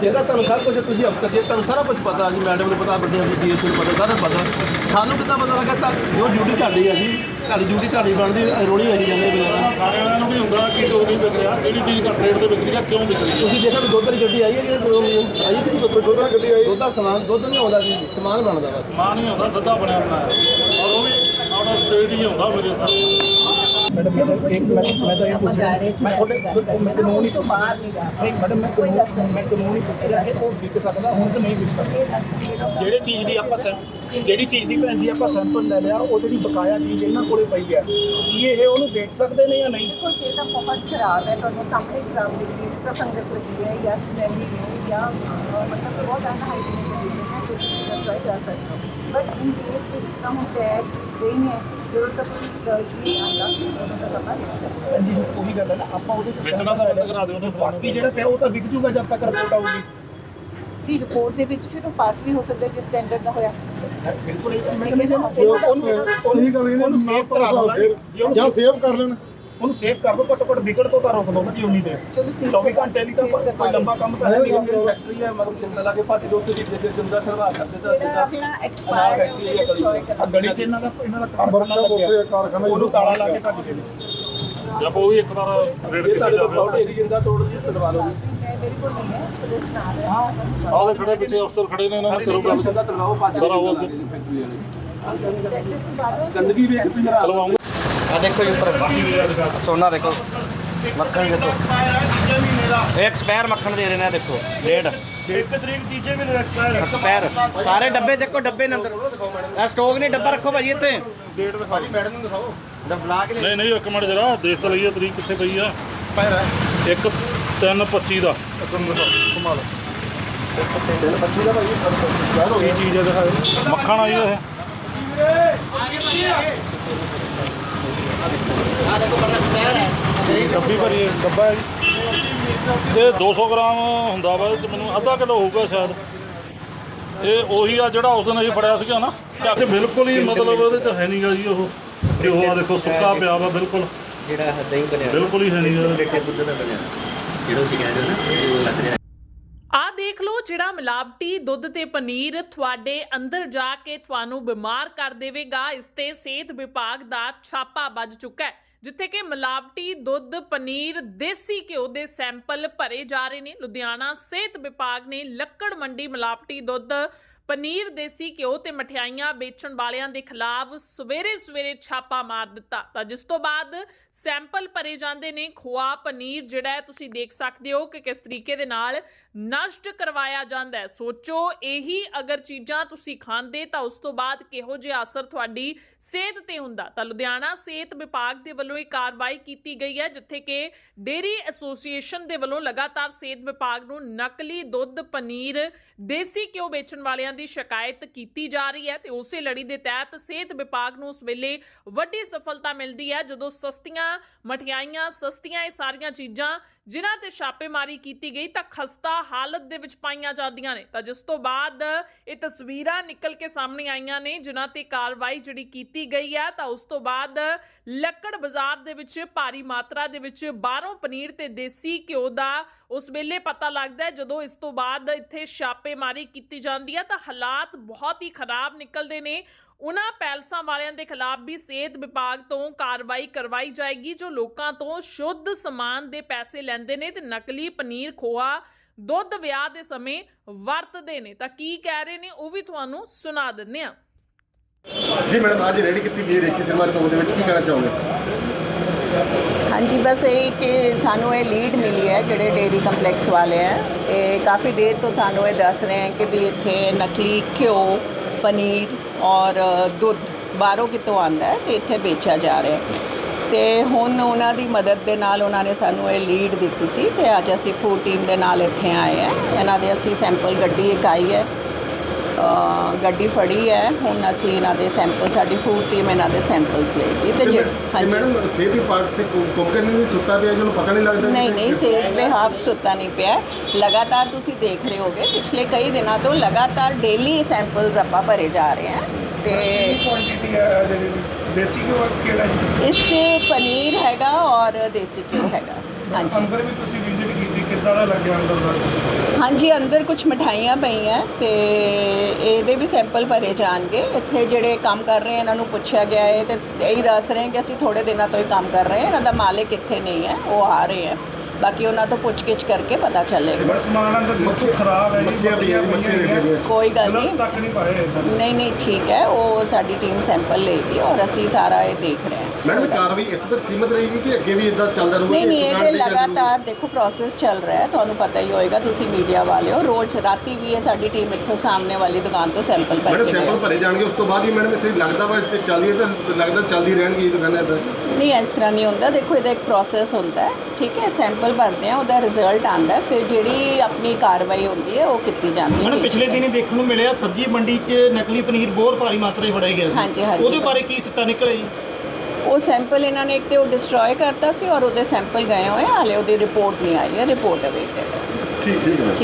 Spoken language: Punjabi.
ਜਿਹੜਾ ਤੁਹਾਨੂੰ ਸਭ ਕੁਝ ਤੁਸੀਂ ਅਫਸਰ ਜੇ ਤੁਹਾਨੂੰ ਸਾਰਾ ਕੁਝ ਪਤਾ ਜੀ ਮੈਡਮ ਨੂੰ ਪਤਾ ਵੱਡੇ ਜੀ ਡੀਐਸ ਨੂੰ ਪਤਾ ਸਾਰਾ ਪਤਾ। ਸਾਨੂੰ ਕਿੱਦਾਂ ਪਤਾ ਲੱਗਾ? ਤਾਂ ਜੋ ਡਿਊਟੀ ਤੁਹਾਡੀ ਹੈ ਜੀ ਤੁਹਾਡੀ ਡਿਊਟੀ ਤੁਹਾਡੀ ਬਣਦੀ ਰੋਣੀ ਹੋਈ ਜਾਂਦੇ ਬਿਨਾਂ ਸਾਰੇ ਵਾਲਿਆਂ ਨੂੰ ਵੀ ਹੁੰਦਾ ਕਿ ਜੋ ਨਹੀਂ ਵਿਕ ਰਿਹਾ ਕਿਹੜੀ ਚੀਜ਼ ਘੱਟ ਰੇਟ ਤੇ ਵਿਕ ਰਹੀ ਹੈ ਕਿਉਂ ਵਿਕ ਰਹੀ ਹੈ ਤੁਸੀਂ ਦੇਖਿਆ ਵੀ ਦੁੱਧ ਦੀ ਗੱਡੀ ਆਈ ਹੈ ਦੋ ਆਈ ਕਿ ਦੁੱਧ ਦੁੱਧ ਦੀ ਗੱਡੀ ਆਈ ਦੁੱਧ ਦਾ ਸਮਾਨ ਦੁੱਧ ਨਹੀਂ ਆਉਂਦਾ ਜੀ ਸਮਾਨ ਬਣਦਾ ਬਸ। ਸਮਾਨ ਹੀ ਹੁੰਦਾ ਸਿੱਧਾ ਬਣਿਆ ਬਣਾਇਆ। ਔਰ ਉਹ ਵੀ ਆਊਟ ਆਫ ਸਟੇਟ ਹੀ ਹੁੰਦਾ ਮੇਰੇ ਹਿਸਾਬ ਮੈਡਮ ਮੈਂ ਤਾਂ ਇੱਕ ਮੈਂ ਮੈਂ ਤਾਂ ਇਹ ਪੁੱਛ ਰਿਹਾ। ਮੈਂ ਤੁਹਾਡੇ ਮੈਂ ਕਾਨੂੰਨ ਹੀ ਬਾਹਰ ਨਹੀਂ ਜਾ ਨਹੀਂ ਮੈਡਮ ਮੈਂ ਕਾਨੂੰਨ ਮੈਂ ਕਾਨੂੰਨ ਹੀ ਪੁੱਛ ਰਿਹਾ ਕਿ ਉਹ ਵਿਕ ਸਕਦਾ ਹੁਣ ਕਿ ਨਹੀਂ ਵਿਕ ਸਕਦਾ। ਜਿਹੜੀ ਚੀਜ਼ ਦੀ ਆਪਾਂ ਜਿਹੜੀ ਚੀਜ਼ ਦੀ ਭੈਣ ਜੀ ਆਪਾਂ ਸੈਂਪਲ ਲੈ ਲਿਆ ਉਹ ਜਿਹੜੀ ਬਕਾਇਆ ਚੀਜ਼ ਇਹਨਾਂ ਕੋਲੇ ਪਈ ਹੈ ਕੀ ਇਹ ਉਹਨੂੰ ਵੇਚ ਸਕਦੇ ਨੇ ਜਾਂ ਨਹੀਂ? ਦੇਖੋ ਜੇ ਤਾਂ ਬਹੁਤ ਖਰਾਬ ਹੈ ਤੁਹਾਨੂੰ ਸਾਹਮਣੇ ਖਰਾਬ ਹੈ ਤਾਂ ਫੰਗਸ ਲੱਗੀ ਹੈ ਜਾਂ ਸਮੈਲੀ ਹੈ ਜਾਂ ਮਤਲਬ ਬਹੁਤ ਅਨਹਾਈਜੀਨਿਕ ਕੰਡੀਸ਼ਨ ਹੈ ਜੋ ਤੁਸੀਂ ਟਰਾਈ ਕਰ ਸਕਦੇ। ਹੋ ਬਟ ਇਨ ਕੇਸ ਦੇ ਵਿੱਚ ਤਾਂ ਹੁਣ ਟੈਗ ਨਹੀਂ ਹੈ ਜਦੋਂ ਤੱਕ ਨਹੀਂ ਜੀ ਉਹੀ ਗੱਲ ਹੈ ਨਾ ਆਪਾਂ ਉਹਦੇ ਚ ਵੇਚਣਾ ਤਾਂ ਬੰਦ ਕਰਾ ਦਿਓ ਨਾ ਬਾਕੀ ਜਿਹੜਾ ਪਿਆ ਉਹ ਤਾਂ ਵਿਕ ਜੂਗਾ ਜਦ ਤੱਕ ਰਿਪੋਰਟ ਆਊਗੀ। ਦੀ ਰਿਪੋਰਟ ਦੇ ਵਿੱਚ ਫਿਰ ਉਹ ਪਾਸ ਵੀ ਹੋ ਸਕਦਾ ਜੇ ਸਟੈਂਡਰਡ ਦਾ ਹੋਇਆ। ਬਿਲਕੁਲ। ਇਹ ਤਾਂ ਮੈਂ ਕਹਿੰਦਾ ਉਹਨੂੰ ਉਹਨੂੰ ਉਹੀ ਗੱਲ ਕਹਿੰਦੇ ਉਹਨੂੰ ਸੇਵ ਕਰਾ ਲਓ ਜੀ ਸੇਵ ਕਰ ਲੈਣ। ਉਹਨੂੰ ਸੇਵ ਕਰ ਦੋ ਘੱਟੋ ਘੱਟ ਵਿਕਟ ਤੋਂ ਤਾਂ ਰੋਕ ਲਓ ਨਾ ਜੀ ਉਨੀ ਦੇਰ। ਚਲੋ ਸੀ 24 ਘੰਟੇ ਲਈ ਤਾਂ ਕੋਈ ਲੰਬਾ ਕੰਮ ਤਾਂ ਹੈ ਨਹੀਂ। ਫੈਕਟਰੀ ਹੈ ਮਤਲਬ ਜਿੰਦਾ ਲਾ ਕੇ ਦੁੱਧ ਦੀ ਦੇ ਜਿੰਦਾ ਖਰਵਾ ਕਰਦੇ ਤਾਂ ਜਿਹੜਾ ਆਪਣਾ destroy ਆ ਗਲੀ 'ਚ ਇਹਨਾਂ ਦਾ ਇਹਨਾਂ ਦਾ ਕਾਰਖਾਨਾ ਲੱਗਿਆ। ਕਾਰਖਾਨਾ ਉਹਨੂੰ ਤਾਲਾ ਲਾ ਕੇ ਭੱਜ ਗਏ ਨੇ। ਜਦ ਉਹ ਵੀ ਇੱਕ ਵਾਰ ਰੇਟ ਇਹ ਕੀਤਾ ਜਾਵੇ। ਫਲਾਉਟ ਏਰੀ ਜਿੰਦਾ ਤੋੜ ਜੀ ਤੜਵਾ ਲਓ ਜੀ। ਮੈਂ ਮੇਰੇ ਕੋਲ ਨਹੀਂ ਹੈ। ਆਹ ਦੇ ਖੜੇ ਪਿੱਛੇ ਅਫਸਰ ਖੜੇ ਨੇ ਇਹਨਾਂ ਨੂੰ ਕਰੋ। ਗੱਲ ਜਿੰਦਾ ਸਾਰਾ ਉਹ ਉਹ ਗੰਦਗੀ ਵੇਖ ਤੁਸੀਂ ਮੇਰਾ ਚਲਵਾਉਂਗੇ। ਆ ਦੇਖੋ ਜੀ ਉੱਪਰ ਸੋਨਾ ਦੇਖੋ। ਮੱਖਣ ਦੇਖੋ। ਇਹ ਐਕਸਪਾਇਰ ਮੱਖਣ ਦੇ ਰਹੇ ਨੇ ਆਹ ਦੇਖੋ। ਡੇਢ ਇੱਕ ਤਰੀਕ ਤੀਜੇ ਮਹੀਨੇ ਐਕਸਪਾਇਰ ਐਕਸਪਾਇਰ ਸਾਰੇ ਡੱਬੇ ਦੇਖੋ ਡੱਬੇ ਨੇ ਅੰਦਰ। ਆ ਸਟੋਕ ਨਹੀਂ ਡੱਬਾ ਰੱਖੋ ਭਾਜੀ ਇੱਥੇ। ਡੇਟ ਦਿਖਾ ਜੀ ਮੈਡਮ ਨੂੰ ਦਿਖਾਓ। ਦਾ ਬਲਾ ਕੇ ਨਹੀਂ ਨਹੀਂ ਇੱਕ ਮਿੰਟ ਜਰਾ ਦੇਖ ਤਾਂ ਲਈਏ ਤਰੀਕ ਕਿੱਥੇ ਪਈ ਆ। ਪੈਰ ਇੱਕ 3 25 ਦਾ। ਕਮਾਲ ਕੀ ਚੀਜ਼ ਹੈ ਦਿਖਾਓ। ਮੱਖਣ ਆ ਜੀ ਇਹ ਆ ਦੇਖੋ ਬੰਦਾ ਐਕਸਪਾਇਰ ਹੈ ਡੱਬੀ ਭਰੀ ਹੈ, ਡੱਬਾ ਹੈ ਜੀ ਇਹ 200 ਗ੍ਰਾਮ ਹੁੰਦਾ ਵਾ ਇਹ 'ਚ ਮੈਨੂੰ ਅੱਧਾ ਕਿਲੋ ਹੋਊਗਾ ਸ਼ਾਇਦ। ਇਹ ਉਹੀ ਆ ਜਿਹੜਾ ਉਸ ਦਿਨ ਅਸੀਂ ਫੜਿਆ ਸੀਗਾ ਨਾ ਚਾਚੇ ਬਿਲਕੁਲ ਹੀ ਮਤਲਬ ਉਹਦੇ ਚ ਹੈ ਨਹੀਂਗਾ ਜੀ ਉਹ। ਕਿ ਉਹ ਆ ਦੇਖੋ ਸੁੱਕਾ ਪਿਆ ਵਾ ਬਿਲਕੁਲ। ਜਿਹੜਾ ਦਹੀਂ ਬਣਿਆ। ਬਿਲਕੁਲ ਹੀ ਹੈ ਨਹੀਂਗਾ ਬੇਟੇ ਦੁੱਧ ਦਾ ਬਣਿਆ। ਜਿਹੜਾ ਤੁਸੀਂ ਕਹਿੰਦੇ ਹੋ ਨਾ ਉਹ ਲੱਗ ਰਿਹਾ। ਜਿਹੜਾ ਮਿਲਾਵਟੀ, ਦੁੱਧ ਤੇ ਪਨੀਰ ਤੁਹਾਡੇ ਅੰਦਰ ਜਾ ਕੇ ਤੁਹਾਨੂੰ ਬਿਮਾਰ ਕਰ ਦੇਵੇਗਾ। ਇਸ ਤੇ ਸਿਹਤ ਵਿਭਾਗ ਦਾ ਛਾਪਾ ਵੱਜ ਚੁੱਕਾ ਹੈ, ਜਿੱਥੇ ਕਿ ਮਿਲਾਵਟੀ, ਦੁੱਧ, ਪਨੀਰ, ਦੇਸੀ ਘਿਓ ਦੇ ਸੈਂਪਲ ਭਰੇ ਜਾ ਰਹੇ ਨੇ। ਲੁਧਿਆਣਾ ਸਿਹਤ ਵਿਭਾਗ ਨੇ ਲੱਕੜ ਮੰਡੀ ਮਿਲਾਵਟੀ ਦੁੱਧ ਪਨੀਰ ਦੇਸੀ ਘਿਓ ਤੇ ਮਠਿਆਈਆਂ ਵੇਚਣ ਵਾਲਿਆਂ ਦੇ ਖਿਲਾਫ ਸਵੇਰੇ ਸਵੇਰੇ ਛਾਪਾ ਮਾਰ ਦਿੱਤਾ। ਤਾਂ ਜਿਸ ਤੋਂ ਬਾਅਦ ਸੈਂਪਲ ਭਰੇ ਜਾਂਦੇ ਨੇ ਖੋਆ ਪਨੀਰ, ਜਿਹੜਾ ਤੁਸੀਂ ਦੇਖ ਸਕਦੇ ਹੋ ਕਿ ਕਿਸ ਤਰੀਕੇ ਦੇ ਨਾਲ ਨਸ਼ਟ ਕਰਵਾਇਆ ਜਾਂਦਾ ਹੈ। ਸੋਚੋ, ਇਹੀ ਅਗਰ ਚੀਜ਼ਾਂ ਤੁਸੀਂ ਖਾਂਦੇ ਤਾਂ ਉਸ ਤੋਂ ਬਾਅਦ ਕਿਹੋ ਜਿਹਾ ਅਸਰ ਤੁਹਾਡੀ ਸਿਹਤ ਤੇ ਹੁੰਦਾ। ਤਾਂ ਲੁਧਿਆਣਾ ਸਿਹਤ ਵਿਭਾਗ ਦੇ ਵੱਲੋਂ ਇਹ ਕਾਰਵਾਈ ਕੀਤੀ ਗਈ ਹੈ, ਜਿੱਥੇ ਕਿ ਡੇਰੀ ਐਸੋਸੀਏਸ਼ਨ ਦੇ ਵੱਲੋਂ ਲਗਾਤਾਰ ਸਿਹਤ ਵਿਭਾਗ ਨੂੰ ਨਕਲੀ ਦੁੱਧ, ਪਨੀਰ, ਦੇਸੀ ਘਿਓ ਵੇਚਣ ਵਾਲਿਆਂ ਦੀ ਸ਼ਿਕਾਇਤ ਕੀਤੀ ਜਾ ਰਹੀ ਹੈ ਤੇ ਉਸੇ ਲੜੀ ਦੇ ਤਹਿਤ ਸਿਹਤ ਵਿਭਾਗ ਨੂੰ ਉਸ ਵੇਲੇ ਵੱਡੀ ਸਫਲਤਾ ਮਿਲਦੀ ਹੈ। ਜਦੋਂ ਸਸਤੀਆਂ ਮਠਿਆਈਆਂ, ਸਸਤੀਆਂ, ਇਹ ਸਾਰੀਆਂ ਚੀਜ਼ਾਂ ਜਿਨ੍ਹਾਂ ਤੇ ਛਾਪੇਮਾਰੀ ਕੀਤੀ ਗਈ ਤਾਂ ਖਸਤਾ ਹਾਲਤ ਦੇ ਵਿੱਚ ਪਾਈਆਂ ਜਾਂਦੀਆਂ ਨੇ। ਤਾਂ ਜਿਸ ਤੋਂ ਬਾਅਦ ਇਹ ਤਸਵੀਰਾਂ ਨਿਕਲ ਕੇ ਸਾਹਮਣੇ ਆਈਆਂ ਨੇ, ਜਿਨ੍ਹਾਂ ਤੇ ਕਾਰਵਾਈ ਜਿਹੜੀ ਕੀਤੀ ਗਈ ਹੈ ਤਾਂ ਉਸ ਤੋਂ ਬਾਅਦ ਲੱਕੜ ਬਾਜ਼ਾਰ ਦੇ ਵਿੱਚ ਭਾਰੀ ਮਾਤਰਾ ਦੇ ਵਿੱਚ ਬਾਹਰੋਂ ਪਨੀਰ ਤੇ ਦੇਸੀ ਘਿਓ ਦਾ ਉਸ ਵੇਲੇ ਪਤਾ ਲੱਗਦਾ ਜਦੋਂ ਇਸ ਤੋਂ ਬਾਅਦ ਇੱਥੇ ਛਾਪੇਮਾਰੀ ਕੀਤੀ ਜਾਂਦੀ ਹੈ ਤਾਂ ਹਾਲਾਤ ਬਹੁਤ ਹੀ ਖਰਾਬ ਨਿਕਲਦੇ ਨੇ ਉਹਨਾਂ ਪੈਲਸਾਂ ਵਾਲਿਆਂ ਦੇ ਖਿਲਾਫ ਵੀ ਸਿਹਤ ਵਿਭਾਗ ਤੋਂ ਕਾਰਵਾਈ ਕਰਵਾਈ ਜਾਏਗੀ ਜੋ ਲੋਕਾਂ ਤੋਂ ਸ਼ੁੱਧ ਸਮਾਨ ਦੇ ਪੈਸੇ ਲੈਂਦੇ ਨੇ ਤੇ ਨਕਲੀ ਪਨੀਰ ਖੋਆ ਦੁੱਧ ਵਿਆਹ ਦੇ ਸਮੇਂ ਵਰਤਦੇ ਨੇ। ਤਾਂ ਕੀ ਕਹਿ ਰਹੇ ਨੇ ਉਹ ਵੀ ਤੁਹਾਨੂੰ ਸੁਣਾ ਦਿੰਨੇ ਆ ਜੀ ਮੈਡਮ ਅੱਜ ਰੈਡੀ ਕੀਤੀ ਗਈ ਰੇਕੀ ਸਿਨੇਮਾ ਚੌਂਕ ਦੇ ਵਿੱਚ ਕੀ ਕਹਿਣਾ ਚਾਹੋਗੇ? ਹਾਂਜੀ ਬਸ ਇਹ ਕਿ ਸਾਨੂੰ ਇਹ ਲੀਡ ਮਿਲੀ ਹੈ ਜਿਹੜੇ ਡੇਰੀ ਕੰਪਲੈਕਸ ਵਾਲੇ ਹੈ। ਇਹ ਕਾਫੀ ਦੇਰ ਤੋਂ ਸਾਨੂੰ ਇਹ ਦੱਸ ਰਹੇ ਹੈ ਕਿ ਵੀ ਇੱਥੇ ਨਕਲੀ ਘਿਓ ਪਨੀਰ ਔਰ ਦੁੱਧ ਬਾਹਰੋਂ ਕਿਤੋਂ ਆਂਦਾ ਹੈ ਤੇ ਇੱਥੇ ਵੇਚਿਆ ਜਾ ਰਿਹਾ ਹੈ। ਤੇ ਹੁਣ ਉਹਨਾਂ ਦੀ ਮਦਦ ਦੇ ਨਾਲ ਉਹਨਾਂ ਨੇ ਸਾਨੂੰ ਇਹ ਲੀਡ ਦਿੱਤੀ ਸੀ ਤੇ ਅੱਜ ਅਸੀਂ ਫੂਡ ਟੀਮ ਦੇ ਨਾਲ ਇੱਥੇ ਆਏ ਹੈ। ਇਹਨਾਂ ਦੇ ਅਸੀਂ ਸੈਂਪਲ ਗੱਡੀ ਇੱਕ ਆਈ ਹੈ। ਗੱਡੀ ਫੜੀ ਹੈ। ਹੁਣ ਅਸੀਂ ਇਹਨਾਂ ਦੇ ਸੈਂਪਲ ਸਾਡੀ ਫੂਡ ਟੀਮ ਇਹਨਾਂ ਦੇ ਸੈਂਪਲਸ ਲਏਗੀ ਤੇ ਜਿਹੜੇ ਤੇ ਮੈਡਮ ਸਿਹਤ ਵਿਭਾਗ ਤੇ ਕੋਕਰ ਨਹੀਂ ਸੁੱਤਾ ਪਿਆ ਜਿਹਨੂੰ ਪਤਾ ਨਹੀਂ ਲੱਗਦਾ ਨਹੀਂ ਨਹੀਂ ਸੇਬ पे ਹਾਫ ਸੁੱਤਾ ਨਹੀਂ ਪਿਆ। ਲਗਾਤਾਰ ਤੁਸੀਂ ਦੇਖ ਰਹੇ ਹੋਗੇ ਪਿਛਲੇ ਕਈ ਦਿਨਾਂ ਤੋਂ ਲਗਾਤਾਰ ਡੇਲੀ ਸੈਂਪਲਸ ਆਪਾਂ ਭਰੇ ਜਾ ਰਹੇ ਹਾਂ ਤੇ ਕੁਆਂਟੀਟੀ ਹੈ ਜਿਹੜੀ ਦੇਸੀ ਘਿਓ ਕਿਹੜਾ ਜੀ? ਇਸ 'ਚ ਪਨੀਰ ਹੈਗਾ ਔਰ ਦੇਸੀ ਘਿਓ ਹੈਗਾ। ਹਾਂਜੀ। ਅੰਦਰ ਵੀ ਤੁਸੀਂ ਕਿੱਦਾਂ ਦਾ ਲੱਗਿਆ ਅੰਦਰ ਦਾ? ਹਾਂਜੀ ਅੰਦਰ ਕੁਝ ਮਠਾਈਆਂ ਪਈਆਂ ਤੇ ਇਹਦੇ ਵੀ ਸੈਂਪਲ ਭਰੇ ਜਾਣਗੇ। ਇੱਥੇ ਜਿਹੜੇ ਕੰਮ ਕਰ ਰਹੇ ਇਹਨਾਂ ਨੂੰ ਪੁੱਛਿਆ ਗਿਆ ਹੈ ਤੇ ਇਹੀ ਦੱਸ ਰਹੇ ਹੈ ਕਿ ਅਸੀਂ ਥੋੜੇ ਦਿਨਾਂ ਤੋਂ ਹੀ ਕੰਮ ਕਰ ਰਹੇ ਹਾਂ ਇਹਨਾਂ ਦਾ ਮਾਲਕ ਇੱਥੇ ਨਹੀਂ ਹੈ ਉਹ ਆ ਰਹੇ ਹੈ ਬਾਕੀ ਉਹਨਾਂ ਤੋਂ ਪੁੱਛਗਿੱਛ ਕਰਕੇ ਪਤਾ ਚੱਲੇਗਾ। ਬਸ ਸਮਾਨ ਅੰਦਰ ਬਿਲਕੁਲ ਖਰਾਬ ਹੈ ਜੀ ਮੱਖੀਆਂ ਵੀ ਹੈ ਜੀ, ਮੱਖੀਆਂ ਵੀ ਹੈ ਕੋਈ ਗੱਲ ਨਹੀਂ। ਗਲਤ ਤੱਕ ਨਹੀਂ ਪਾਏ ਇੱਦਾਂ। ਨਹੀਂ ਨਹੀਂ ਠੀਕ ਹੈ ਉਹ ਸਾਡੀ ਟੀਮ ਸੈਂਪਲ ਲਏਗੀ ਔਰ ਅਸੀਂ ਸਾਰਾ ਇਹ ਦੇਖ ਰਹੇ ਹਾਂ। ਮੈਡਮ ਕਾਰਵਾਈ ਇੱਥੇ ਤੱਕ ਸੀਮਤ ਰਹੇਗੀ ਕਿ ਅੱਗੇ ਵੀ ਇਦਾਂ ਚੱਲਦਾ ਰਹੂਗਾ ਨਹੀਂ ਨਹੀਂ ਕਿ ਇਹਦੇ ਦੁਕਾਨ ਤੇ ਚੱਲਦਾ ਰਹੂਗਾ? ਲਗਾਤਾਰ ਦੇਖੋ ਪ੍ਰੋਸੈਸ ਚੱਲ ਰਿਹਾ ਹੈ ਤੁਹਾਨੂੰ ਪਤਾ ਹੀ ਹੋਏਗਾ ਤੁਸੀਂ ਮੀਡੀਆ ਵਾਲੇ ਹੋ ਰੋਜ਼ ਰਾਤੀ ਵੀ ਇਹ ਸਾਡੀ ਟੀਮ ਇੱਥੋਂ ਸਾਹਮਣੇ ਵਾਲੀ ਦੁਕਾਨ ਤੋਂ ਸੈਂਪਲ ਭਰ ਮੈਡਮ ਕੇ ਸੈਂਪਲ ਲਿਆਓ। ਭਰੇ ਜਾਣਗੇ ਉਸ ਤੋਂ ਬਾਅਦ ਵੀ ਮੈਡਮ ਇੱਥੇ ਲੱਗਦਾ ਵਾ ਇੱਥੇ ਚੱਲਦੀ ਹੈ ਤਾਂ ਲੱਗਦਾ ਚੱਲਦੀ ਰਹਿਣਗੀ ਇਹ ਦੁਕਾਨਾਂ ਇੱਦਾਂ ਨਹੀਂ ਇਸ ਤਰ੍ਹਾਂ ਨਹੀਂ ਹੁੰਦਾ ਦੇਖੋ ਇਹਦਾ ਇੱਕ ਪ੍ਰੋਸੈਸ ਹੁੰਦਾ ਹੈ ਠੀਕ ਹੈ ਸੈਂਪਲ ਭਰਦੇ ਆ ਉਹਦਾ ਰਿਜ਼ਲਟ ਆਉਂਦਾ ਹੈ, ਫਿਰ ਜਿਹੜੀ ਆਪਣੀ ਕਾਰਵਾਈ ਹੁੰਦੀ ਹੈ ਉਹ ਕੀਤੀ ਜਾਂਦੀ ਹੈ ਮੈਡਮ ਪਿਛਲੇ ਦਿਨੀ ਦੇਖਣ ਨੂੰ ਮਿਲਿਆ ਸਬਜ਼ੀ ਮੰਡੀ 'ਚ ਨਕਲੀ ਪਨੀਰ ਬਹੁਤ ਭਾਰੀ ਮਾਤਰਾ 'ਚ ਫੜਿਆ ਗਿਆ ਸੀ ਹਾਂਜੀ, ਹਾਂਜੀ। ਉਹਦੇ ਬਾਰੇ ਕੀ ਸਿੱਟਾ ਨਿਕਲਿਆ ਜੀ ਉਹ ਸੈਂਪਲ ਇਹਨਾਂ ਨੇ ਇੱਕ ਤੇ ਉਹ ਡਿਸਟਰੋਏ ਕਰਤਾ ਸੀ ਔਰ ਉਹਦੇ ਸੈਂਪਲ ਗਏ ਹੋਏ ਹਾਲੇ ਉਹਦੀ ਰਿਪੋਰਟ ਨਹੀਂ ਆਈ ਹੈ ਰਿਪੋਰਟ ਅਵੇਟਡ ਠੀਕ ਠੀਕ ਹੈ। ਠੀਕ